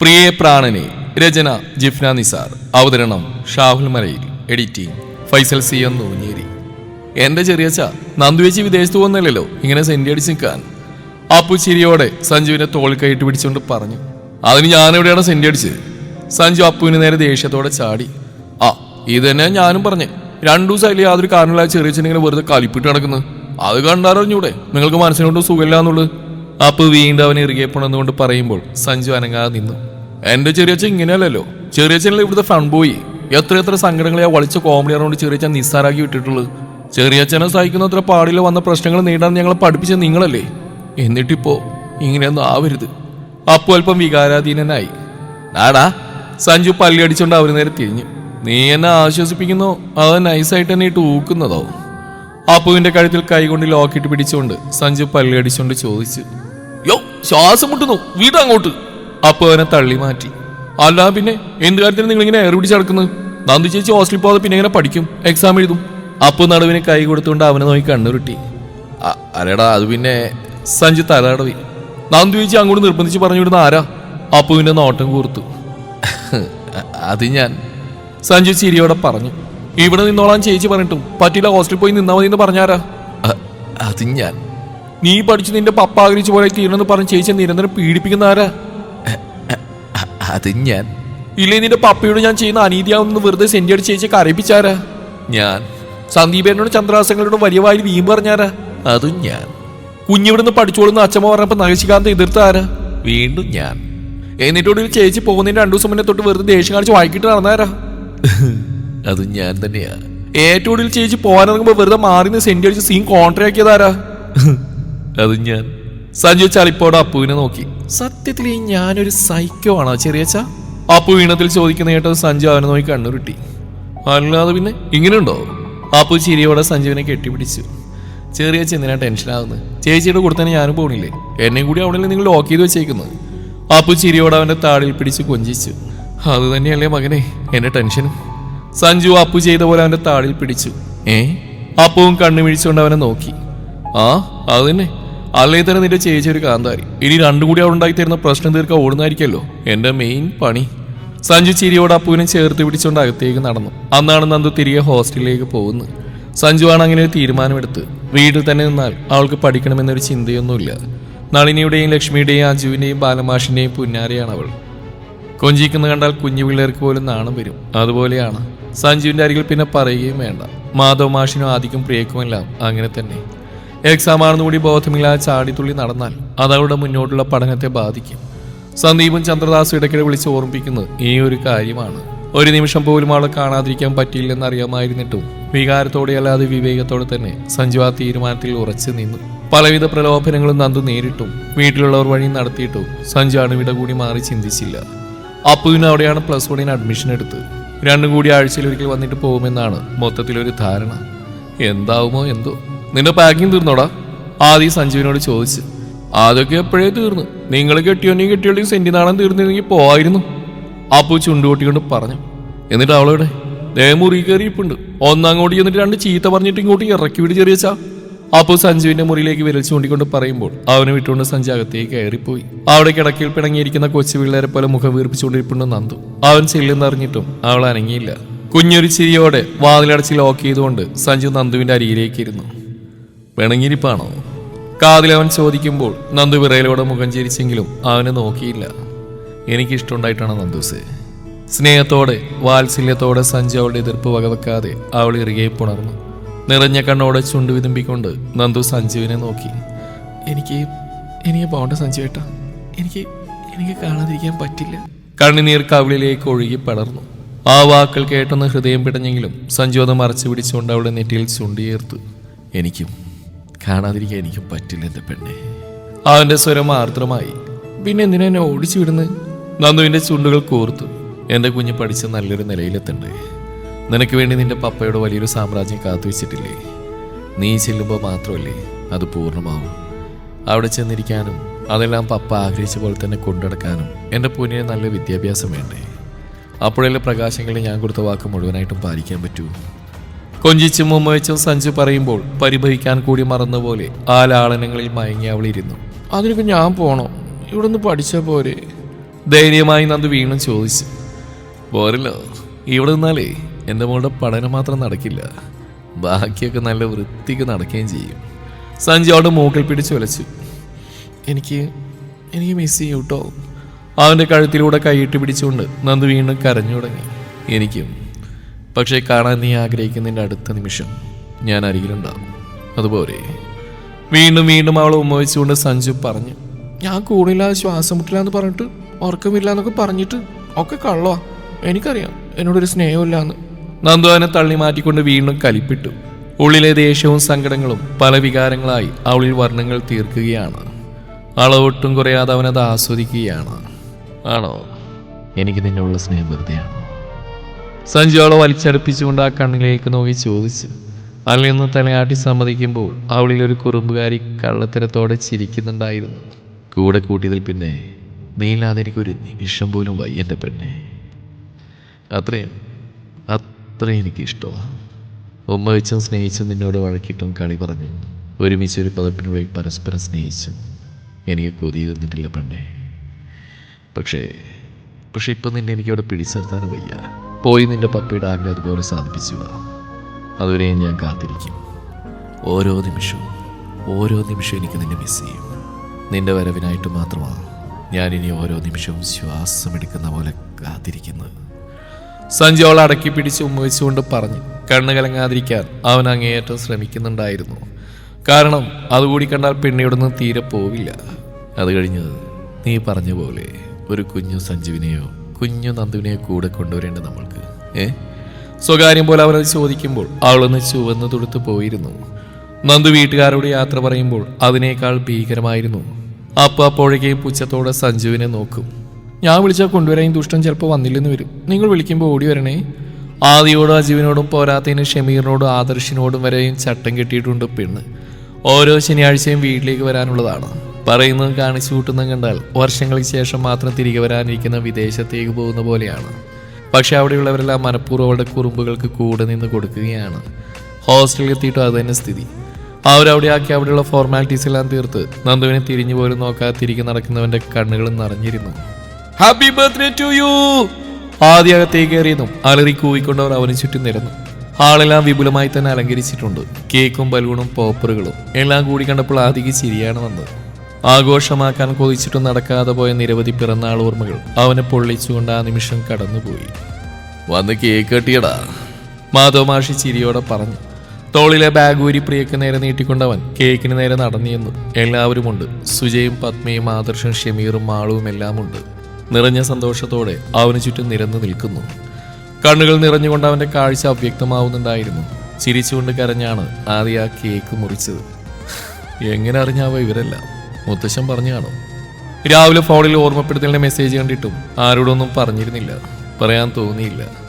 പ്രിയേ പ്രാണനെ രചന ജിഫ്ന നിസാർ. അവതരണം Shahul Malayil. Editing Faisal C M Noonjeri. എന്റെ ചെറിയച്ച നന്ദുവേച്ചി വിദേശത്ത് പോകുന്നില്ലല്ലോ ഇങ്ങനെ സെന്റി അടിച്ച് നിൽക്കാൻ. അപ്പു ചിരിയോടെ സഞ്ജുവിനെ തോൾ കൈയിട്ട് പിടിച്ചുകൊണ്ട് പറഞ്ഞു അതിന് ഞാനെവിടെയാണ് സെന്റി അടിച്ചത്? സഞ്ജു അപ്പുവിന് നേരെ ദേഷ്യത്തോടെ ചാടി ആ ഇത് തന്നെ ഞാനും പറഞ്ഞു. രണ്ടു ദിവസമായില്ല യാതൊരു കാരണമില്ലാതെ ചെറിയച്ഛനിങ്ങനെ വെറുതെ കലിപ്പിട്ട് നടക്കുന്നത്. അത് കണ്ടാറിഞ്ഞൂടെ? നിങ്ങൾക്ക് മനസ്സിനോട്ടും സുഖമില്ല എന്നുള്ളത്. അപ്പു വീണ്ടും അവനെ ഇറുകെ പോണെന്നുകൊണ്ട് പറയുമ്പോൾ സഞ്ജു അനങ്ങാതെ നിന്നു. എന്റെ ചെറിയച്ഛൻ ഇങ്ങനെയല്ലല്ലോ. ചെറിയച്ഛനല്ലേ ഇവിടുത്തെ ഫൺ പോയി എത്ര എത്ര സങ്കടങ്ങളെ ആ വളിച്ച കോമഡി അറിഞ്ഞുകൊണ്ട് ചെറിയച്ഛൻ നിസ്സാരാക്കി വിട്ടിട്ടുള്ളത് ചെറിയച്ഛനെ സഹിക്കുന്നത്ര പാടില്ല വന്ന പ്രശ്നങ്ങൾ നേടാൻ ഞങ്ങളെ പഠിപ്പിച്ച നിങ്ങളല്ലേ. എന്നിട്ടിപ്പോ ഇങ്ങനെയൊന്നും ആവരുത്. അപ്പു അല്പം വികാരാധീനനായി. ആടാ സഞ്ജു പല്ലി അടിച്ചോണ്ട് അവർ നേരെ തിരിഞ്ഞു. നീ എന്നെ ആശ്വസിപ്പിക്കുന്നോ? അത് നൈസായിട്ട് എന്നെ ഇട്ട് ഊക്കുന്നതോ? അപ്പുവിന്റെ കഴുത്തിൽ കൈകൊണ്ട് ലോക്കിട്ട് പിടിച്ചുകൊണ്ട് സഞ്ജു പല്ലി അടിച്ചുകൊണ്ട് ചോദിച്ചു. ശ്വാസം മുട്ടുന്നു വീട് അങ്ങോട്ട്. അപ്പൊ അവനെ തള്ളി മാറ്റി. അല്ല പിന്നെ എന്ത് കാര്യത്തിന് നിങ്ങൾ ഇങ്ങനെ എയർ പിടിച്ച് നടക്കുന്നത്? നന്ദി ചേച്ചി ഹോസ്റ്റലിൽ പോകാതെ പിന്നെ ഇങ്ങനെ പഠിക്കും? എക്സാം എഴുതും. അപ്പോൾ നടുവിനെ കൈ കൊടുത്തുകൊണ്ട് അവനെ നോക്കി കണ്ണുരുട്ടി. അരടാ അത് പിന്നെ സഞ്ജു തലടവി നന്ദി ചേച്ചി അങ്ങോട്ട് നിർബന്ധിച്ച് പറഞ്ഞു വിടുന്ന ആരാ അപ്പുവിന്റെ നോട്ടം കൂർത്തു. അത് ഞാൻ. സഞ്ജു ചിരിയോടെ പറഞ്ഞു. ഇവിടെ നിന്നോളാൻ ചേച്ചി പറഞ്ഞിട്ടും പറ്റില്ല ഹോസ്റ്റലിൽ പോയി നിന്നാ മതി എന്ന് പറഞ്ഞാരാ അത് ഞാൻ. നീ പഠിച്ച് നിന്റെ പപ്പ ആഗ്രഹിച്ച പോലെ തീരണമെന്ന് പറഞ്ഞ ചേച്ചി നിരന്തരം പീഡിപ്പിക്കുന്ന ആരാ? അത് ഞാൻ. ഇല്ലേ നിന്റെ പപ്പയോട് ഞാൻ ചെയ്യുന്ന അനീതിയാവുന്ന വെറുതെ സെന്റി അടിച്ച് ചേച്ചി കരയിപ്പിച്ചാരാ? ഞാൻ. സന്ദീപേനോട് ചന്ദ്രാസങ്ങളോട് വലിയ വായിൽ വീം പറഞ്ഞാരാ? അതും ഞാൻ. കുഞ്ഞിവിടുന്ന് പഠിച്ചോളുന്ന അച്ഛമ്മ പറഞ്ഞപ്പോ നഗശികാന്ത് എതിർത്ത ആരാ? വീണ്ടും ഞാൻ. എന്നിട്ടൊടുവിൽ ചേച്ചി പോകുന്നതിന് രണ്ടു ദിവസം മുന്നേ തൊട്ട് വെറുതെ ദേഷ്യം കാണിച്ച് വായിക്കിട്ട് നടന്നാരാ? അത് ഞാൻ തന്നെയാ. ഏറ്റവും ഒടുവിൽ ചേച്ചി പോകാനിറങ്ങുമ്പോ വെറുതെ മാറി നിന്ന് സെന്റി അടിച്ച് സീൻ കോൺട്രാക്കിയതാരാ അത് ഞാൻ. സഞ്ജു ചളിപ്പോടെ അപ്പുവിനെ നോക്കി. സത്യത്തിൽ ഞാനൊരു സൈക്കോ ആണോ ചെറിയച്ച അപ്പു വീണത്തിൽ ചോദിക്കുന്ന കേട്ടത് സഞ്ജു അവനെ നോക്കി കണ്ണുരുട്ടി. അല്ലാതെ പിന്നെ ഇങ്ങനെയുണ്ടോ? അപ്പു ചിരിയോടെ സഞ്ജുവിനെ കെട്ടിപ്പിടിച്ചു. ചെറിയ ചെന്നിനാ ടെൻഷനാകുന്നത് ചേച്ചിയുടെ കൂടെ തന്നെ ഞാനും പോണില്ലേ? എന്നെയും കൂടി അവിടെ നിങ്ങൾ ലോക്ക് ചെയ്ത് വെച്ചേക്കുന്നത്? അപ്പു ചിരിയോടെ അവന്റെ താടിൽ പിടിച്ച് കൊഞ്ചിച്ചു. അത് തന്നെയല്ലേ മകനെ എന്റെ ടെൻഷനും സഞ്ജു അപ്പു ചെയ്ത പോലെ അവന്റെ താടിൽ പിടിച്ചു. ഏ? അപ്പുവും കണ്ണു മിഴിച്ചുകൊണ്ട് അവനെ നോക്കി. ആ അത് തന്നെ. അല്ലേ തന്നെ നിന്റെ ചേച്ചി ഒരു കാന്താരി. ഇനി രണ്ടും കൂടി അവിടെ ഉണ്ടാക്കി തരുന്ന പ്രശ്നം തീർക്കാൻ ഓടുന്നായിരിക്കല്ലോ എന്റെ മെയിൻ പണി. സഞ്ജു ചിരിയോട് അപ്പുവിനെ ചേർത്ത് പിടിച്ചുകൊണ്ട് അകത്തേക്ക് നടന്നു. അന്നാണ് നന്ദു തിരികെ ഹോസ്റ്റലിലേക്ക് പോകുന്നത്. ആണ് അങ്ങനെ ഒരു തീരുമാനമെടുത്ത്. വീട്ടിൽ തന്നെ നിന്നാൽ അവൾക്ക് പഠിക്കണമെന്നൊരു ചിന്തയൊന്നുമില്ല. നളിനിയുടെയും ലക്ഷ്മിയുടെയും അജുവിന്റെയും ബാലമാഷിന്റെയും പുന്നാരയാണ് അവൾ. കൊഞ്ചിക്കുന്ന കണ്ടാൽ കുഞ്ഞു പിള്ളേർക്ക് പോലും നാണം വരും. അതുപോലെയാണ് സഞ്ജുവിന്റെ അരികിൽ പിന്നെ പറയുകയും വേണ്ട. മാധവ് മാഷിനും ആദിക്കും പ്രിയക്കുമെല്ലാം അങ്ങനെ തന്നെ. എക്സാം ബോധമില്ലാതെ ചാടിത്തുള്ളി നടന്നാൽ അത് അവരുടെ മുന്നോട്ടുള്ള പഠനത്തെ ബാധിക്കും. സന്ദീപും ചന്ദ്രദാസും ഇടയ്ക്കിടെ വിളിച്ച് ഓർമ്മിപ്പിക്കുന്നത് ഈ ഒരു കാര്യമാണ്. ഒരു നിമിഷം പോലും അവളെ കാണാതിരിക്കാൻ പറ്റിയില്ലെന്ന് അറിയാമായിരുന്നിട്ടും വികാരത്തോടെ അല്ലാതെ വിവേകത്തോടെ തന്നെ സഞ്ജു ആ തീരുമാനത്തിൽ ഉറച്ചു നിന്നു. പലവിധ പ്രലോഭനങ്ങളും നന്ദു നേരിട്ടും വീട്ടിലുള്ളവർ വഴി നടത്തിയിട്ടും സഞ്ജു അണുവിട കൂടി മാറി ചിന്തിച്ചില്ല. അപ്പുവിന് അവിടെയാണ് പ്ലസ് വണ്ണിന് അഡ്മിഷൻ എടുത്ത്. രണ്ടും കൂടി ആഴ്ചയിൽ ഒരിക്കൽ വന്നിട്ട് പോകുമെന്നാണ് മൊത്തത്തിലൊരു ധാരണ. എന്താവുമോ എന്തോ. നിന്റെ പാക്കിംഗ് തീർന്നോടാ? ആദ്യം സഞ്ജീവിനോട് ചോദിച്ചു. അതൊക്കെ എപ്പോഴേ തീർന്നു? നിങ്ങൾ കെട്ടിയോനെയും കെട്ടിയോടെയും സെന്റി നാണം തീർന്നിരുന്നെങ്കിൽ പോവായിരുന്നു. അപ്പു ചുണ്ടുകൊട്ടിക്കൊണ്ട് പറഞ്ഞു. എന്നിട്ട് അവളോടെ ദേ മുറി കയറിയിപ്പുണ്ട്. ഒന്നങ്ങോട്ട് ചെന്നിട്ട് രണ്ട് ചീത്ത പറഞ്ഞിട്ട് ഇങ്ങോട്ട് ഇറക്കി വിട് ചെറിയച്ചാ. അപ്പു സഞ്ജുവിന്റെ മുറിയിലേക്ക് വിരൽ ചൂണ്ടിക്കൊണ്ട് പറയുമ്പോൾ അവനെ വിട്ടുകൊണ്ട് സഞ്ജു അകത്തേക്ക് കയറിപ്പോയി. അവിടെ കിടക്കിൽ പിണങ്ങിയിരിക്കുന്ന കൊച്ചു പിള്ളേരെ പോലെ മുഖം വീർപ്പിച്ചുകൊണ്ടിരിപ്പുണ്ട് നന്ദു. അവൻ ചെല്ലെന്നറിഞ്ഞിട്ടും അവൾ അനങ്ങിയില്ല. കുഞ്ഞൊരു ചിരിയോടെ വാതിലടച്ച് ലോക്ക് ചെയ്തുകൊണ്ട് സഞ്ജു നന്ദുവിന്റെ അരികിലേക്ക് ഇരുന്നു. പിണങ്ങിയിരിപ്പാണോ? കാതിൽ അവൻ ചോദിക്കുമ്പോൾ നന്ദു വിറയിലൂടെ മുഖം ചിരിച്ചെങ്കിലും അവനെ നോക്കിയില്ല. എനിക്കിഷ്ടമുണ്ടായിട്ടാണ് നന്ദുസേ. സ്നേഹത്തോടെ വാത്സല്യത്തോടെ സഞ്ജു അവളുടെ എതിർപ്പ് വകവെക്കാതെ അവൾ ഇറുകെ പുണർന്നു. നിറഞ്ഞ കണ്ണോടെ ചുണ്ടു വിതുമ്പിക്കൊണ്ട് നന്ദു സഞ്ജുവിനെ നോക്കി. എനിക്ക് എനിക്ക് പോകണ്ട സഞ്ജു ഏട്ടാ. എനിക്ക് എനിക്ക് കാണാതിരിക്കാൻ പറ്റില്ല. കണ്ണുനീർ കവിളിലേക്ക് ഒഴുകി പടർന്നു. ആ വാക്കുകൾ കേട്ടെന്ന് ഹൃദയം പിടഞ്ഞെങ്കിലും സഞ്ജു അത് മറച്ചു പിടിച്ചുകൊണ്ട് അവളുടെ നെറ്റിയിൽ ചുണ്ടിയേർത്തു. എനിക്കും കാണാതിരിക്കാൻ എനിക്ക് പറ്റില്ല എന്റെ പെണ്ണെ. അവന്റെ സ്വരം ആർദ്രമായി. പിന്നെ എന്തിനാ ഓടിച്ചു വിടുന്നത് നന്ദുവിന്റെ ചുണ്ടുകൾ കോർത്തു. എന്റെ കുഞ്ഞ് പഠിച്ച് നല്ലൊരു നിലയിലെത്തണ്ടേ. നിനക്ക് വേണ്ടി നിന്റെ പപ്പയുടെ വലിയൊരു സാമ്രാജ്യം കാത്തു വെച്ചിട്ടില്ലേ? നീ ചെല്ലുമ്പോൾ മാത്രമല്ലേ അത് പൂർണമാവും. അവിടെ ചെന്നിരിക്കാനും അതെല്ലാം പപ്പ ആഗ്രഹിച്ച പോലെ തന്നെ കൊണ്ടുനടക്കാനും എന്റെ പൊന്നിന് നല്ല വിദ്യാഭ്യാസം വേണ്ടേ? അപ്പോഴല്ലേ പ്രകാശങ്ങളിൽ ഞാൻ കൊടുത്ത വാക്ക് മുഴുവനായിട്ടും പാലിക്കാൻ പറ്റൂ. കൊഞ്ചിച്ചും മുമ്മവെച്ചും സഞ്ജു പറയുമ്പോൾ പരിഭവിക്കാൻ കൂടി മറന്നുപോലെ ആ ലാളനങ്ങളിൽ മയങ്ങി അവളിരുന്നു. അതിനിപ്പോ ഞാൻ പോണോ? ഇവിടെ നിന്ന് പഠിച്ച പോരെ? ധൈര്യമായി നന്ദു വീണ്ടും ചോദിച്ചു. പോരല്ലോ. ഇവിടെ നിന്നാലേ എന്റെ മോളുടെ പഠനം മാത്രം നടക്കില്ല. ബാക്കിയൊക്കെ നല്ല വൃത്തിക്ക് നടക്കുകയും ചെയ്യും. സഞ്ജു അവിടെ മൂക്കിൽ പിടിച്ച് വലച്ചു. എനിക്ക് എനിക്ക് മിസ് ചെയ്യൂട്ടോ? കേട്ടോ അവന്റെ കഴുത്തിലൂടെ കൈയിട്ട് പിടിച്ചുകൊണ്ട് നന്ദു വീണ്ടും കരഞ്ഞു തുടങ്ങി. എനിക്കും പക്ഷേ കാണാൻ നീ ആഗ്രഹിക്കുന്നതിന്റെ അടുത്ത നിമിഷം ഞാൻ അരികിലുണ്ടാവും അതുപോലെ വീണ്ടും വീണ്ടും അവളെ ഉമ്മവിച്ചുകൊണ്ട് സഞ്ജു പറഞ്ഞു ഞാൻ കൂടില്ല ശ്വാസം മുട്ടില്ല എന്ന് പറഞ്ഞിട്ട് ഉറക്കമില്ല എന്നൊക്കെ പറഞ്ഞിട്ട് ഒക്കെ കള്ളോ എനിക്കറിയാം എന്നോടൊരു സ്നേഹമില്ലാന്ന്. നന്ദു അവനെ തള്ളി മാറ്റിക്കൊണ്ട് വീണ്ടും കലിപ്പിട്ടു. ഉള്ളിലെ ദേഷ്യവും സങ്കടങ്ങളും പല വികാരങ്ങളായി അവളിൽ വർണങ്ങൾ തീർക്കുകയാണ്. അളവൊട്ടും കുറയാതെ അവനത് ആസ്വദിക്കുകയാണ്. ആണോ? എനിക്ക് നിന്നുള്ള സ്നേഹം വെറുതെയാണോ? സഞ്ജു അവളെ വലിച്ചടുപ്പിച്ചുകൊണ്ട് ആ കണ്ണിലേക്ക് നോക്കി ചോദിച്ചു. അതിൽ നിന്ന് തലയാട്ടി സമ്മതിക്കുമ്പോൾ അവളിൽ ഒരു കുറുമ്പുകാരി കള്ളത്തരത്തോടെ ചിരിക്കുന്നുണ്ടായിരുന്നു. കൂടെ കൂട്ടിയതിൽ പിന്നെ നീയില്ലാതെ എനിക്കൊരു നിമിഷം പോലും വയ്യ എന്റെ പെണ്ണെ. അത്രയും അത്രയും എനിക്കിഷ്ടമാണ് ഉമ്മ വെച്ചും സ്നേഹിച്ചും നിന്നോട് വഴക്കിട്ടും കളി പറഞ്ഞു. ഒരുമിച്ച് ഒരു പതപ്പിനുള്ളിൽ പരസ്പരം സ്നേഹിച്ചു. എനിക്ക് കൊതി തന്നിട്ടില്ല പെണ്ണെ. പക്ഷേ പക്ഷെ ഇപ്പം നിന്നെ എനിക്കവിടെ പിടിച്ചെടുത്താനും വയ്യ. പോയി നിന്റെ പപ്പയുടെ ആഗ്രഹം അതുപോലെ സാധിപ്പിച്ചു അതുവരെയും ഞാൻ കാത്തിരിക്കും ഓരോ നിമിഷവും ഓരോ നിമിഷവും എനിക്ക് നിന്നെ മിസ് ചെയ്യും. നിന്റെ വരവിനായിട്ട് മാത്രമാണ് ഞാൻ ഇനി ഓരോ നിമിഷവും ശ്വാസം എടുക്കുന്ന പോലെ കാത്തിരിക്കുന്നത്. സഞ്ജു അവൾ അടക്കി പിടിച്ച് ഉമ്മവെച്ചുകൊണ്ട് പറഞ്ഞു കണ്ണ് കലങ്ങാതിരിക്കാൻ അവൻ അങ്ങേയറ്റം ശ്രമിക്കുന്നുണ്ടായിരുന്നു. കാരണം അതുകൂടി കണ്ടാൽ പെണ്ണിയോടൊന്നും തീരെ പോവില്ല. അത് കഴിഞ്ഞ് നീ പറഞ്ഞ പോലെ ഒരു കുഞ്ഞു സഞ്ജുവിനെയോ കുഞ്ഞു നന്ദുവിനെ കൂടെ കൊണ്ടുവരേണ്ട നമ്മൾക്ക്. ഏ? സ്വകാര്യം പോലെ അവനത് ചോദിക്കുമ്പോൾ അവളൊന്ന് ചുവന്ന് തുടുത്ത് പോയിരുന്നു. നന്ദു വീട്ടുകാരോട് യാത്ര പറയുമ്പോൾ അതിനേക്കാൾ ഭീകരമായിരുന്നു. അപ്പ അപ്പോഴേക്കും പുച്ഛത്തോടെ സഞ്ജുവിനെ നോക്കും. ഞാൻ വിളിച്ചാൽ കൊണ്ടുവരാൻ ദുഷ്ടം ചിലപ്പോൾ വന്നില്ലെന്ന് വരും. നിങ്ങൾ വിളിക്കുമ്പോൾ ഓടി വരണേ. ആദിയോടും അജീവിനോടും പോരാത്തതിന് ഷമീറിനോടും ആദർശിനോടും വരെയും ചട്ടം കെട്ടിയിട്ടുണ്ട് പെണ്ണ്. ഓരോ ശനിയാഴ്ചയും വീട്ടിലേക്ക് വരാനുള്ളതാണ്. പറയുന്നത് കാണിച്ചു കൂട്ടുന്നതും കണ്ടാൽ വർഷങ്ങൾക്ക് ശേഷം മാത്രം തിരികെ വരാനിരിക്കുന്ന വിദേശത്തേക്ക് പോകുന്ന പോലെയാണ്. പക്ഷെ അവിടെയുള്ളവരെല്ലാം മനഃപൂർവം അവളുടെ കുറുമ്പുകൾക്ക് കൂടെ നിന്ന് കൊടുക്കുകയാണ്. ഹോസ്റ്റലിൽ എത്തിയിട്ടും അതുതന്നെ സ്ഥിതി. അവരവിടെ ആക്കി അവിടെയുള്ള ഫോർമാലിറ്റീസ് എല്ലാം തീർത്ത് നന്ദുവിനെ തിരിഞ്ഞു പോലും നോക്കാതെ തിരികെ നടക്കുന്നവന്റെ കണ്ണുകൾ നിറഞ്ഞിരുന്നു. ഹാപ്പി ബർത്ത്ഡേ ടു യു ആദ്യ അകത്തേക്ക് കയറിയതും അലറി കൂവിക്കൊണ്ടവർ അവന് ചുറ്റും നിരന്നു. ഹാളെല്ലാം വിപുലമായി തന്നെ അലങ്കരിച്ചിട്ടുണ്ട്. കേക്കും ബലൂണും പോപ്പറുകളും എല്ലാം കൂടി കണ്ടപ്പോൾ ആദ്യക്ക് ശരിയാണ് വന്നത്. ആഘോഷമാക്കാൻ കൊതിച്ചിട്ട് നടക്കാതെ പോയ നിരവധി പിറന്നാൾ ഓർമ്മകൾ അവനെ പൊള്ളിച്ചുകൊണ്ട് ആ നിമിഷം കടന്നുപോയി. വന്ന് കേക്ക് കെട്ടിയടാ. മാധവമാഷി ചിരിയോടെ പറഞ്ഞു തോളിലെ ബാഗ് ഊരി പ്രിയക്ക് നേരെ നീട്ടിക്കൊണ്ടവൻ കേക്കിന് നേരെ നടന്നിയെന്നു എല്ലാവരുമുണ്ട്. സുജയും പത്മയും ആദർശം ഷമീറും മാളുവും എല്ലാമുണ്ട്. നിറഞ്ഞ സന്തോഷത്തോടെ അവന് ചുറ്റും നിരന്നു നിൽക്കുന്നു. കണ്ണുകൾ നിറഞ്ഞുകൊണ്ട് അവന്റെ കാഴ്ച അവ്യക്തമാവുന്നുണ്ടായിരുന്നു. ചിരിച്ചുകൊണ്ട് കരഞ്ഞാണ് ആദ്യ ആ കേക്ക് മുറിച്ചത്. എങ്ങനെ അറിഞ്ഞാവോ ഇവരെല്ലാം? മുത്തശ്ശൻ പറഞ്ഞു കാണും. രാവിലെ ഫോണിൽ ഓർമ്മപ്പെടുത്തലിന്റെ മെസ്സേജ് കണ്ടിട്ടും ആരോടൊന്നും പറഞ്ഞിരുന്നില്ല. പറയാൻ തോന്നിയില്ല.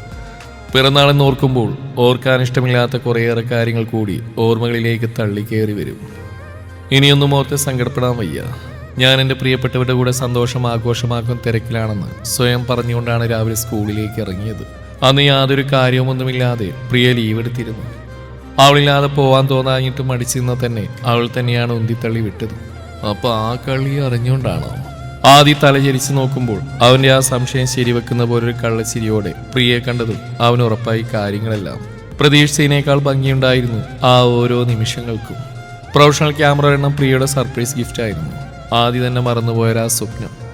പിറന്നാളെന്ന് ഓർക്കുമ്പോൾ ഓർക്കാൻ ഇഷ്ടമില്ലാത്ത കുറേയേറെ കാര്യങ്ങൾ കൂടി ഓർമ്മകളിലേക്ക് തള്ളിക്കയറി വരും. ഇനിയൊന്നും ഓർത്ത് സങ്കടപ്പെടാൻ വയ്യ. ഞാൻ എന്റെ പ്രിയപ്പെട്ടവരുടെ കൂടെ സന്തോഷം ആഘോഷമാക്കും തിരക്കിലാണെന്ന് സ്വയം പറഞ്ഞുകൊണ്ടാണ് രാവിലെ സ്കൂളിലേക്ക് ഇറങ്ങിയത്. അന്ന് യാതൊരു കാര്യവുമൊന്നുമില്ലാതെ പ്രിയ ലീവ് എടുത്തിരുന്നു. അവളില്ലാതെ പോവാൻ തോന്നാഞ്ഞിട്ട് മടിച്ചിരുന്ന തന്നെ അവൾ തന്നെയാണ് ഉന്തിത്തള്ളി വിട്ടത്. അപ്പൊ ആ കളി അറിഞ്ഞുകൊണ്ടാണോ? ആദ്യ തലചരിച്ച് നോക്കുമ്പോൾ അവന്റെ ആ സംശയം ശരിവെക്കുന്ന പോലൊരു കള്ളച്ചിരിയോടെ പ്രിയെ കണ്ടതും അവൻ ഉറപ്പായി കാര്യങ്ങളെല്ലാം. പ്രതീക്ഷിച്ചതിനേക്കാൾ ഭംഗിയുണ്ടായിരുന്നു ആ ഓരോ നിമിഷങ്ങൾക്കും. പ്രൊഫഷണൽ ക്യാമറ എണ്ണം പ്രിയയുടെ സർപ്രൈസ് ഗിഫ്റ്റ് ആയിരുന്നു. ആദ്യം തന്നെ മറന്നുപോയൊരു ആ സ്വപ്നം.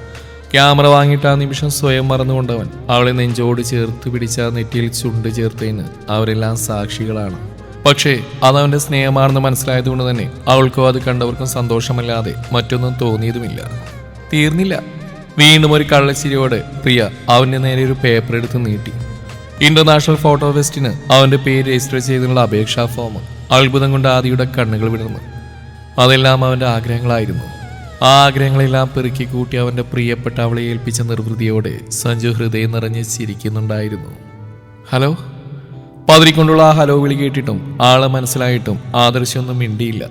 ക്യാമറ വാങ്ങിയിട്ട് ആ നിമിഷം സ്വയം മറന്നുകൊണ്ടവൻ അവളെ നെഞ്ചോട് ചേർത്ത് പിടിച്ച നെറ്റിയിൽ ചുണ്ട് ചേർത്തതിന് അവരെല്ലാം സാക്ഷികളാണ്. പക്ഷേ അതവന്റെ സ്നേഹമാണെന്ന് മനസ്സിലായതുകൊണ്ട് തന്നെ അവൾക്കോ അത് കണ്ടവർക്കും സന്തോഷമല്ലാതെ മറ്റൊന്നും തോന്നിയതുമില്ല. തീർന്നില്ല. വീണ്ടും ഒരു കള്ളച്ചിരിയോടെ പ്രിയ അവന്റെ നേരെ ഒരു പേപ്പർ എടുത്ത് നീട്ടി. ഇന്റർനാഷണൽ ഫോട്ടോ ഫെസ്റ്റിന് അവന്റെ പേര് രജിസ്റ്റർ ചെയ്തതിനുള്ള അപേക്ഷാ ഫോം അത്ഭുതം കൊണ്ട് ആദിയുടെ കണ്ണുകൾ വിടർന്നു. അതെല്ലാം അവന്റെ ആഗ്രഹങ്ങളായിരുന്നു. ആ ആഗ്രഹങ്ങളെല്ലാം പെറുക്കി കൂട്ടി അവന്റെ പ്രിയപ്പെട്ട അവളെ ഏൽപ്പിച്ച നിർവൃതിയോടെ സഞ്ജു ഹൃദയം നിറഞ്ഞ് ചിരിക്കുന്നുണ്ടായിരുന്നു. ഹലോ? പതിരിക്കൊണ്ടുള്ള ആ ഹലോ വിളി കേട്ടിട്ടും ആളെ മനസ്സിലായിട്ടും ആദർശമൊന്നും മിണ്ടിയില്ല.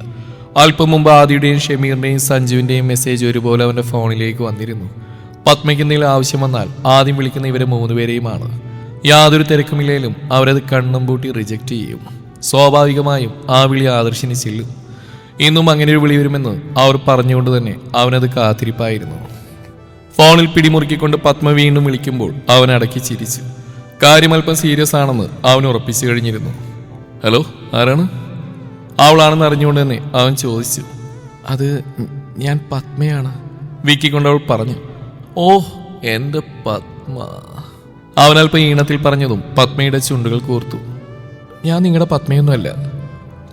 അല്പം മുമ്പ് ആദിയുടെയും ഷമീറിന്റെയും സഞ്ജുവിന്റെയും മെസ്സേജ് ഒരുപോലെ അവന്റെ ഫോണിലേക്ക് വന്നിരുന്നു. പത്മയ്ക്ക് എന്തെങ്കിലും ആവശ്യം വന്നാൽ ആദ്യം വിളിക്കുന്ന ഇവരെ മൂന്നുപേരെയുമാണ് യാതൊരു തിരക്കുമില്ലേലും അവരത് കണ്ണും പൂട്ടി റിജക്റ്റ് ചെയ്യും. സ്വാഭാവികമായും ആ വിളി ആദർശിനി ചെല്ലും. ഇന്നും അങ്ങനെ ഒരു വിളി വരുമെന്ന് അവർ പറഞ്ഞുകൊണ്ട് തന്നെ അവനത് കാത്തിരിപ്പായിരുന്നു. ഫോണിൽ പിടിമുറുക്കിക്കൊണ്ട് പത്മ വീണ്ടും വിളിക്കുമ്പോൾ അവൻ അടക്കി ചിരിച്ചു. കാര്യം അല്പം സീരിയസ് ആണെന്ന് അവൻ ഉറപ്പിച്ചു കഴിഞ്ഞിരുന്നു. ഹലോ ആരാണ്? അവളാണെന്ന് അറിഞ്ഞുകൊണ്ട് തന്നെ അവൻ ചോദിച്ചു. അത് ഞാൻ പത്മയാണ്. വിക്കിക്കൊണ്ട് അവൾ പറഞ്ഞു. ഓ എന്റെ പത്മ. അവൻ അല്പം ഈണത്തിൽ പറഞ്ഞതും പത്മയുടെ ചുണ്ടുകൾ കൂർത്തു. ഞാൻ നിങ്ങളുടെ പത്മയൊന്നുമല്ല.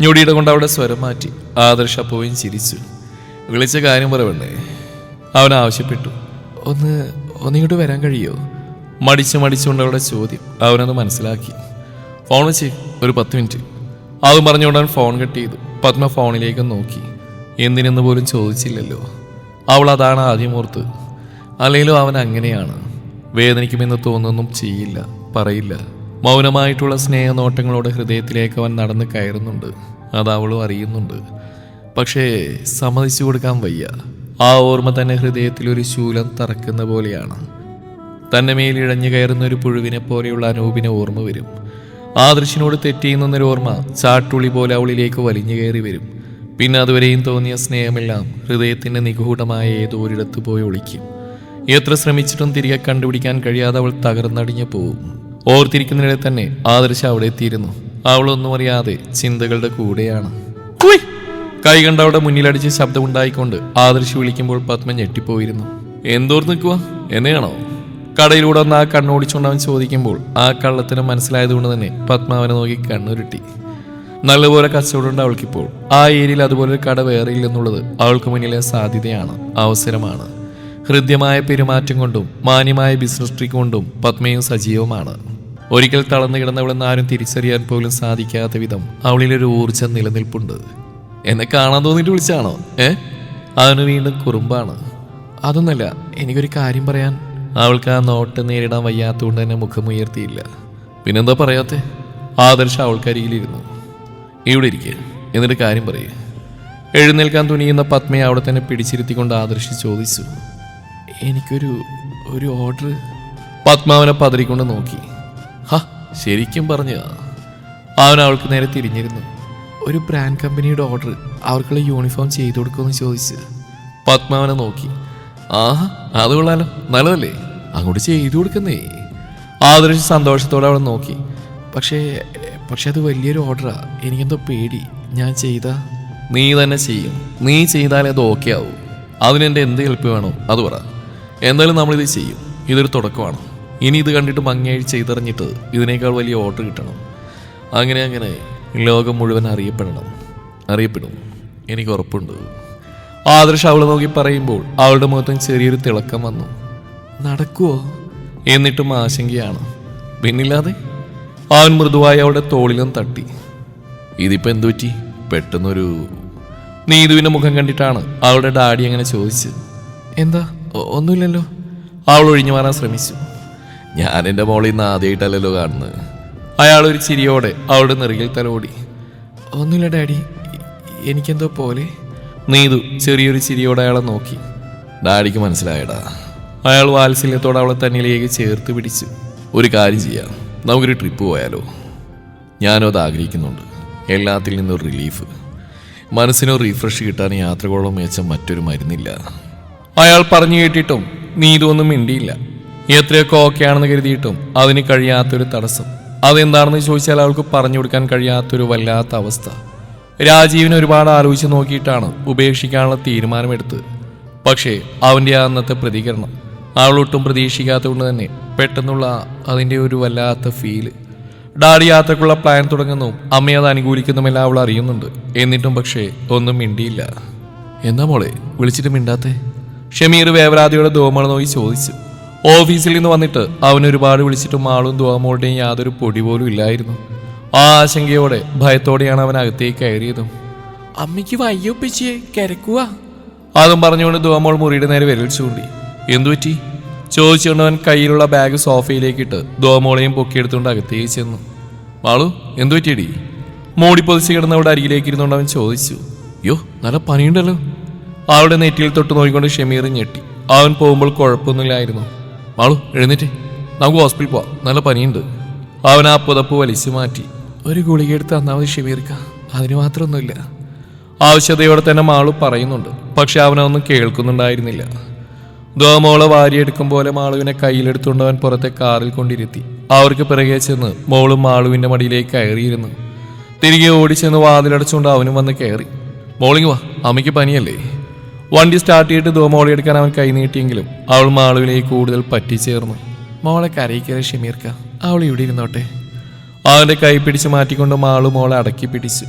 ഞൊടിയുടെ കൊണ്ട് അവളുടെ സ്വരം മാറ്റി ആദർശ പോയും ചിരിച്ചു. വിളിച്ച കാര്യം പറവണ്ടേ അവൻ ആവശ്യപ്പെട്ടു. ഒന്ന് ഒന്നിങ്ങോട്ട് വരാൻ കഴിയോ? മടിച്ച് മടിച്ചുകൊണ്ട് അവളുടെ ചോദ്യം. അവനത് മനസ്സിലാക്കി. ഫോൺ വെച്ച് ഒരു പത്ത് മിനിറ്റ്. അതും പറഞ്ഞുകൊണ്ട് അവൻ ഫോൺ കട്ട് ചെയ്തു പത്മ ഫോണിലേക്ക് നോക്കി. എന്തിനെന്ന് പോലും ചോദിച്ചില്ലല്ലോ. അവൾ അതാണ് ആദ്യം ഓർത്ത്. അല്ലെങ്കിലും അവൻ അങ്ങനെയാണ്. വേദനിക്കുമെന്ന് തോന്നുന്നൊന്നും ചെയ്യില്ല പറയില്ല. മൗനമായിട്ടുള്ള സ്നേഹനോട്ടങ്ങളോട് ഹൃദയത്തിലേക്ക് അവൻ നടന്ന് കയറുന്നുണ്ട്. അത് അവളും അറിയുന്നുണ്ട്. പക്ഷേ സമ്മതിച്ചു കൊടുക്കാൻ വയ്യ. ആ ഓർമ്മ തന്നെ ഹൃദയത്തിൽ ഒരു ശൂലം തറക്കുന്ന പോലെയാണ്. തന്നെ മേൽ ഇഴഞ്ഞു കയറുന്ന ഒരു പുഴുവിനെ പോലെയുള്ള അനൂപിനെ ഓർമ്മ വരും. ആദർശിനോട് തെറ്റിയെന്നൊരു ഓർമ്മ ചാട്ടുളി പോലെ അവളിലേക്ക് വലിഞ്ഞു കയറി വരും. പിന്നെ അതുവരെയും തോന്നിയ സ്നേഹമെല്ലാം ഹൃദയത്തിന്റെ നിഗൂഢമായ ഏതോ ഒരിടത്ത് പോയി ഒളിക്കും. എത്ര ശ്രമിച്ചിട്ടും തിരികെ കണ്ടുപിടിക്കാൻ കഴിയാതെ അവൾ തകർന്നടിഞ്ഞു പോവും. ഓർത്തിരിക്കുന്നിടെ തന്നെ ആദർശ അവിടെ എത്തിയിരുന്നു. അവളൊന്നും അറിയാതെ ചിന്തകളുടെ കൂടെയാണ്. കൈ കണ്ട അവിടെ മുന്നിലടിച്ച് ശബ്ദമുണ്ടായിക്കൊണ്ട് ആദർശ് വിളിക്കുമ്പോൾ പത്മ ഞെട്ടിപ്പോയിരുന്നു. എന്തോർ നിൽക്കുക എന്നെയാണോ? കടയിലൂടെ ഒന്ന് ആ കണ്ണോടിച്ചുകൊണ്ട് അവൻ ചോദിക്കുമ്പോൾ ആ കള്ളത്തിന് മനസ്സിലായതുകൊണ്ട് തന്നെ പത്മ അവനെ നോക്കി കണ്ണുരുട്ടി. നല്ലപോലെ കച്ചവടമുണ്ട് അവൾക്കിപ്പോൾ. ആ ഏരിയയിൽ അതുപോലെ ഒരു കട വേറെ ഇല്ലെന്നുള്ളത് അവൾക്ക് മുന്നിലെ സാധ്യതയാണ് അവസരമാണ്. ഹൃദ്യമായ പെരുമാറ്റം കൊണ്ടും മാന്യമായ ബിസിനസ് ട്രീ കൊണ്ടും പത്മയും സജീവമാണ്. ഒരിക്കൽ തളർന്നു കിടന്നവളെന്ന് ആരും തിരിച്ചറിയാൻ പോലും സാധിക്കാത്ത വിധം അവളിലൊരു ഊർജം നിലനിൽപ്പുണ്ട്. എന്നെ കാണാൻ തോന്നിയിട്ട് വിളിച്ചാണോ? ഏ? അതിന് വീണ്ടും കുറുമ്പാണ്. അതൊന്നല്ല എനിക്കൊരു കാര്യം പറയാൻ അവൾക്ക് ആ നോട്ട് നേരിടാൻ വയ്യാത്തതുകൊണ്ട് തന്നെ മുഖമുയർത്തിയില്ല പിന്നെന്താ പറയാത്തെ? ആദർശ അവൾക്കരികിലിരുന്നു ഇവിടെ ഇരിക്കുക എന്നിട്ട് കാര്യം പറയുക എഴുന്നേൽക്കാൻ തുനിയുന്ന പത്മയെ അവിടെ തന്നെ പിടിച്ചിരുത്തിക്കൊണ്ട് ആദർശി ചോദിച്ചു എനിക്കൊരു ഒരു ഓർഡർ പത്മാവനെ പതറിക്കൊണ്ട് നോക്കി. ഹ ശരിക്കും പറഞ്ഞു? അവൻ അവൾക്ക് നേരെ തിരിഞ്ഞിരുന്നു. ഒരു ബ്രാൻഡ് കമ്പനിയുടെ ഓർഡർ അവർക്കുള്ള യൂണിഫോം ചെയ്തു കൊടുക്കുമെന്ന് ചോദിച്ച്. പത്മാവനെ നോക്കി. ആഹാ അത് കൊള്ളാലോ. നല്ലതല്ലേ? അങ്ങോട്ട് ചെയ്തു കൊടുക്കുന്നേ. ആദർശ് സന്തോഷത്തോടെ അവളെ നോക്കി. പക്ഷേ പക്ഷെ അത് വലിയൊരു ഓർഡറാ. എനിക്കെന്തോ പേടി. ഞാൻ ചെയ്ത നീ തന്നെ ചെയ്യും. നീ ചെയ്താലേ അത് ഓക്കെ ആവൂ. അതിനെന്റെ എന്ത് ഹെൽപ്പ് വേണോ? അത് പറ. എന്തായാലും നമ്മളിത് ചെയ്യും. ഇതൊരു തുടക്കമാണ്. ഇനി ഇത് കണ്ടിട്ട് ഭംഗിയായി ചെയ്തറിഞ്ഞിട്ട് ഇതിനേക്കാൾ വലിയ ഓർഡർ കിട്ടണം. അങ്ങനെ അങ്ങനെ ലോകം മുഴുവൻ അറിയപ്പെടണം. അറിയപ്പെടും. എനിക്ക് ഉറപ്പുണ്ട്. ആദർശ് അവളെ നോക്കി പറയുമ്പോൾ അവളുടെ മുഖത്തും ചെറിയൊരു തിളക്കം വന്നു. നടക്കുവോ? എന്നിട്ടും ആശങ്കയാണ്. പിന്നില്ലാതെ? അവൻ മൃദുവായി അവളുടെ തോളിലും തട്ടി. ഇതിപ്പോ എന്തു പറ്റി? പെട്ടെന്നൊരു നീതുവിന്റെ മുഖം കണ്ടിട്ടാണ് അവളുടെ ഡാഡി അങ്ങനെ ചോദിച്ചത്. എന്താ? ഒന്നുമില്ലല്ലോ. അവൾ ഒഴിഞ്ഞു മാറാൻ ശ്രമിച്ചു. ഞാൻ എന്റെ മോളിൽ നിന്ന് ആദ്യമായിട്ടല്ലല്ലോ കാണുന്നത്. അയാൾ ഒരു ചിരിയോടെ അവളുടെ നെറുകിൽ തലോടി. ഒന്നുമില്ല ഡാഡി. എനിക്കെന്തോ പോലെ. നീതു ചെറിയൊരു ചിരിയോടെ അയാളെ നോക്കി. ഡാഡിക്ക് മനസ്സിലായടാ. അയാൾ വാത്സല്യത്തോടെ അവളെ തന്നിലേക്ക് ചേർത്ത് പിടിച്ചു. ഒരു കാര്യം ചെയ്യാം. നമുക്കൊരു ട്രിപ്പ് പോയാലോ? ഞാനും അത് ആഗ്രഹിക്കുന്നുണ്ട്. എല്ലാത്തിൽ നിന്നൊരു റിലീഫ് മനസ്സിനോ റീഫ്രഷ് കിട്ടാൻ യാത്രകളോളം മേച്ച മറ്റൊരു മരുന്നില്ല. അയാൾ പറഞ്ഞു കേട്ടിട്ടും നീതു ഒന്നും മിണ്ടിയില്ല. എത്രയൊക്കെ ഓക്കെ ആണെന്ന് കരുതിയിട്ടും അതിന് കഴിയാത്തൊരു തടസ്സം. അതെന്താണെന്ന് ചോദിച്ചാൽ അവൾക്ക് പറഞ്ഞു കൊടുക്കാൻ കഴിയാത്തൊരു വല്ലാത്ത അവസ്ഥ. രാജീവിനെ ഒരുപാട് ആലോചിച്ച് നോക്കിയിട്ടാണ് ഉപേക്ഷിക്കാനുള്ള തീരുമാനമെടുത്തത് പക്ഷേ അവന്റെ അന്നത്തെ പ്രതികരണം അവളൊട്ടും പ്രതീക്ഷിക്കാത്തതുകൊണ്ട് തന്നെ പെട്ടെന്നുള്ള അതിന്റെ ഒരു വല്ലാത്ത ഫീൽ ഡാഡി യാത്രക്കുള്ള പ്ലാൻ തുടങ്ങുന്നു. അമ്മയെ അത് അനുകൂലിക്കുന്നുമെല്ലാം അവൾ അറിയുന്നുണ്ട്. എന്നിട്ടും പക്ഷേ ഒന്നും മിണ്ടിയില്ല. എന്താ മോളെ വിളിച്ചിട്ട് മിണ്ടാത്തേ? ഷമീർ വേവരാതിയുടെ ദോമള നോക്കി ചോദിച്ചു. ഓഫീസിൽ നിന്ന് വന്നിട്ട് അവൻ ഒരുപാട് വിളിച്ചിട്ടും ആളും ദോമോളുടെയും യാതൊരു പൊടി പോലും ഇല്ലായിരുന്നു. ആശങ്കയോടെ ഭയത്തോടെയാണ് അവൻ അകത്തേക്ക് കയറിയതും. അമ്മയ്ക്ക് വയ്യൊപ്പിച്ചേ കിരക്കുക അതും പറഞ്ഞുകൊണ്ട് ദുവാമോൾ മുറിയുടെ നേരെ വിരൽ ചൂണ്ടി. എന്തുപറ്റി ചോദിച്ചുകൊണ്ട് അവൻ കയ്യിലുള്ള ബാഗ് സോഫയിലേക്ക് ഇട്ട് ദോമോളെയും പൊക്കിയെടുത്തുകൊണ്ട് അകത്തേക്ക് ചെന്നു. മാളു എന്തു പറ്റിയടി? മോടി പൊതിച്ച് കിടന്നവിടെ അരികിലേക്ക് ഇരുന്നുകൊണ്ട് അവൻ ചോദിച്ചു. യോ നല്ല പനിയുണ്ടല്ലോ. അവളുടെ നെറ്റിയിൽ തൊട്ട് നോക്കിക്കൊണ്ട് ഷമീർ ഞെട്ടി. അവൻ പോകുമ്പോൾ കുഴപ്പമൊന്നുമില്ലായിരുന്നു. മാളു എഴുന്നേറ്റ്. നമുക്ക് ഹോസ്പിറ്റലിൽ പോവാം. നല്ല പനിയുണ്ട്. അവൻ ആ പുതപ്പ് വലിച്ചു മാറ്റി. ഒരു ഗുളിക എടുത്ത് അന്നാമത് മതി ഷമീർക്ക. അതിന് മാത്രമൊന്നുമില്ല. ആവശ്യതയോടെ തന്നെ മാളു പറയുന്നുണ്ട്. പക്ഷെ അവനൊന്നും കേൾക്കുന്നുണ്ടായിരുന്നില്ല. ദോമോളെ വാരിയെടുക്കും പോലെ മാളുവിനെ കയ്യിലെടുത്തുകൊണ്ട് അവൻ പുറത്തെ കാറിൽ കൊണ്ടിരുത്തി. അവർക്ക് പിറകെ ചെന്ന് മോളും മാളുവിന്റെ മടിയിലേക്ക് കയറിയിരുന്നു. തിരികെ ഓടിച്ചെന്ന് വാതിലടച്ചുകൊണ്ട് അവനും വന്ന് കയറി. മോളിങ് വാ അമ്മയ്ക്ക് പനിയല്ലേ? വണ്ടി സ്റ്റാർട്ട് ചെയ്തിട്ട് ദോമോളെ എടുക്കാൻ അവൻ കൈ നീട്ടിയെങ്കിലും അവൾ മാളുവിലേക്ക് കൂടുതൽ പറ്റിച്ചേർന്നു. മോളെ കരയിക്കര ഷമീർക്ക. അവൾ ഇവിടെ ഇരുന്നോട്ടെ. അവന്റെ കൈ പിടിച്ച് മാറ്റിക്കൊണ്ട് മാളു മോളെ അടക്കി പിടിച്ചു.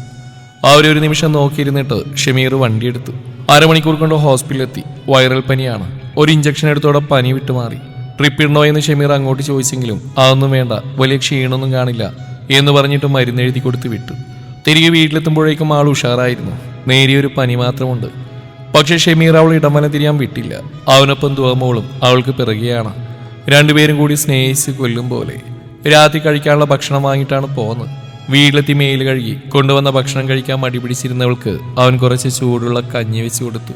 അവരൊരു നിമിഷം നോക്കിയിരുന്നിട്ട് ഷമീർ വണ്ടിയെടുത്തു. അരമണിക്കൂർ കൊണ്ട് ഹോസ്പിറ്റലിലെത്തി. വൈറൽ പനിയാണ്. ഒരു ഇഞ്ചക്ഷൻ എടുത്തോടെ പനി വിട്ടുമാറി ട്രിപ്പ് ഇടണോ എന്ന് ഷമീർ അങ്ങോട്ട് ചോദിച്ചെങ്കിലും അതൊന്നും വേണ്ട. വലിയ ക്ഷീണമൊന്നും കാണില്ല എന്ന് പറഞ്ഞിട്ട് മരുന്ന് എഴുതി കൊടുത്ത് വിട്ടു. തിരികെ വീട്ടിലെത്തുമ്പോഴേക്കും ആൾ ഉഷാറായിരുന്നു. നേരിയൊരു പനി മാത്രമുണ്ട്. പക്ഷെ ഷമീർ അവൾ ഇടമന തിരിയാൻ വിട്ടില്ല. അവനൊപ്പം തുവമോളും അവൾക്ക് പിറകെയാണ്. രണ്ടുപേരും കൂടി സ്നേഹിച്ച് കൊല്ലും പോലെ. രാത്രി കഴിക്കാനുള്ള ഭക്ഷണം വാങ്ങിയിട്ടാണ് പോകുന്നത് വീട്ടിലെത്തി മേൽ കഴുകി കൊണ്ടുവന്ന ഭക്ഷണം കഴിക്കാൻ മടി പിടിച്ചിരുന്നവൾക്ക് അവൻ കുറച്ച് ചൂടുള്ള കഞ്ഞി വെച്ച് കൊടുത്തു.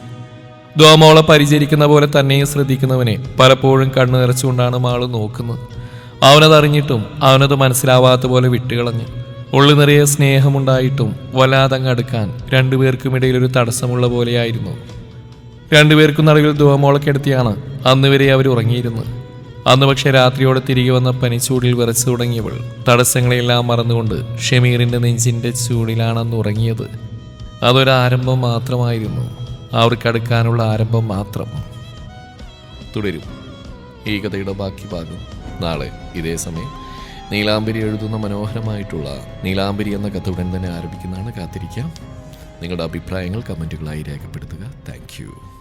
ദോമോളെ പരിചരിക്കുന്ന പോലെ തന്നെയും ശ്രദ്ധിക്കുന്നവനെ പലപ്പോഴും കണ്ണു നിറച്ചുകൊണ്ടാണ് മാൾ നോക്കുന്നത്. അവനതറിഞ്ഞിട്ടും അവനത് മനസ്സിലാവാത്ത പോലെ വിട്ടുകളഞ്ഞു. ഉള്ളു നിറയെ സ്നേഹമുണ്ടായിട്ടും വല്ലാതങ്ങ് അടുക്കാൻ രണ്ടുപേർക്കുമിടയിൽ ഒരു തടസ്സമുള്ള പോലെയായിരുന്നു. രണ്ടുപേർക്കും നടുവിൽ ദോമോളക്കെടുത്തിയാണ് അന്നുവരെ അന്ന് വരെ അവർ ഉറങ്ങിയിരുന്നത്. അന്ന് പക്ഷെ രാത്രിയോടെ തിരികെ വന്ന പനിച്ചൂടിൽ വിറച്ചു തുടങ്ങിയവൾ തടസ്സങ്ങളെല്ലാം മറന്നുകൊണ്ട് ഷമീറിന്റെ നെഞ്ചിന്റെ ചൂടിലാണെന്ന് ഉറങ്ങിയത്. അതൊരാരംഭം മാത്രമായിരുന്നു. അവർക്കടുക്കാനുള്ള ആരംഭം മാത്രം. തുടരും. ഈ കഥയുടെ ബാക്കി ഭാഗം നാളെ ഇതേ സമയം. നീലാംബരി എഴുതുന്ന മനോഹരമായിട്ടുള്ള നീലാംബരി എന്ന കഥ ഉടൻ തന്നെ ആരംഭിക്കുന്നതാണ്. കാത്തിരിക്കാം. നിങ്ങളുടെ അഭിപ്രായങ്ങൾ കമന്റുകളായി രേഖപ്പെടുത്തുക. താങ്ക്